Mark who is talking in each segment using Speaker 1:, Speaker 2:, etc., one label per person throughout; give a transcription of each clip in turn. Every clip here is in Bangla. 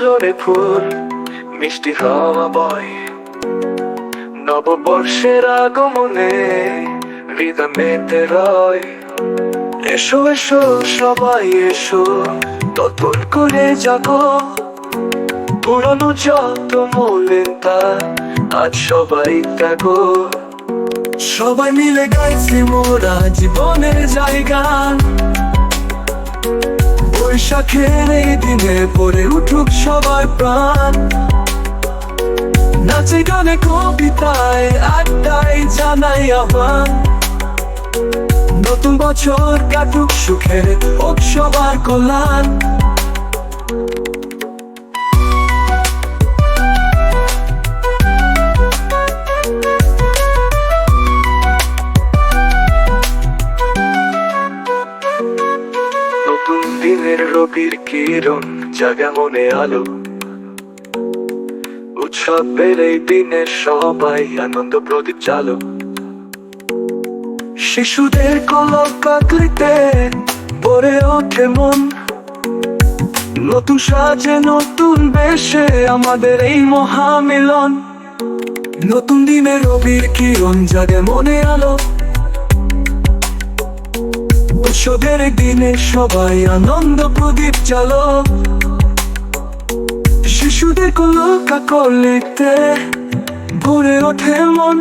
Speaker 1: গগনে ফুল, মিষ্টি হাওয়া বয়। নববর্ষের আগমনে হৃদয় মেতে রয়। এসো এসো, সবাই এসো নতুন করে জাগো। পুরনো যত মলিন তা, আজ সবাই ত্যাগো। সবাই মিলে গাইছি মোরা জীবনের জায়গা। বৈশাখের এই দিনে পরে উঠুক সবার প্রাণ। নাচে গানে কবিতায়, আড্ডায় জানাই আহ্বান। নতুন বছর কাটুক সুখে হোক সবার কল্যাণ। রবির কিরণ জাগা মনে আলো। উৎসবের এই দিনে সবাই আনন্দ প্রদীপ চালো শিশুদের কলক কাকলিতে পরে ওঠে মন। নতুন সাজে নতুন বেশে আমাদের এই মহামিলন। নতুন দিনের রবির কিরণ জাগে মনে আলো। উৎসবের দিনে সবাই আনন্দ প্রদীপ চালো শিশুদের কোনো কাকলিতে ভরে ওঠে মন।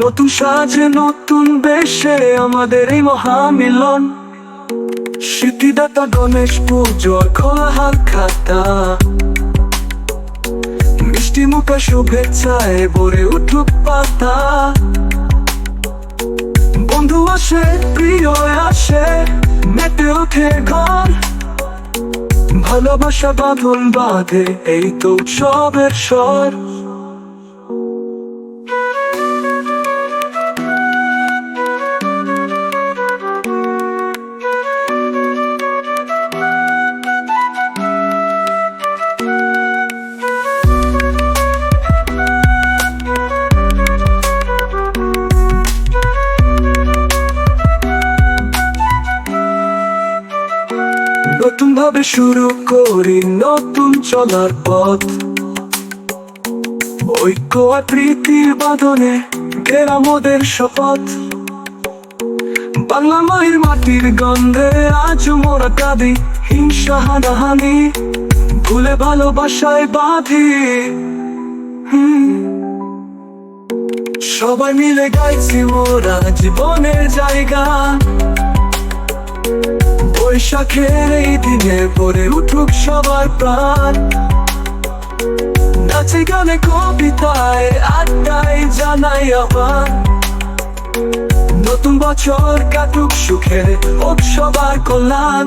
Speaker 1: নতুন সাজে নতুন বেশে আমাদের এই মহামিলন। স্মৃতিদাতা গণেশ পুজোর খোলা হাত খাতা মিষ্টি মুখে শুভেচ্ছায় ভরে উঠুক পাতা। বন্ধু আসে প্রিয় আসে মেতে ওঠে গান ভালোবাসা বাঁধন বাঁধে এই তো উৎসবের স্বর। নতুন ভাবে শুরু করি নতুন চলার পথ। ঐক্য আর প্রীতির বাঁধনে ঘেরা মোদের শপথ। বাংলা মায়ের মাটির গন্ধে আজ মোরা কাঁদি, হিংসা হানাহানি, ভুলে ভালোবাসায় বাঁধি। সবাই মিলে গাইছি মোরা জীবনের জায়গা। বৈশাখের এই দিনে পরে উঠুক সবার প্রাণ। নাচে গানে কবিতায়, আড্ডায় জানাই আমার নতুন বছর কাটুক সুখে হোক সবার কল্যাণ।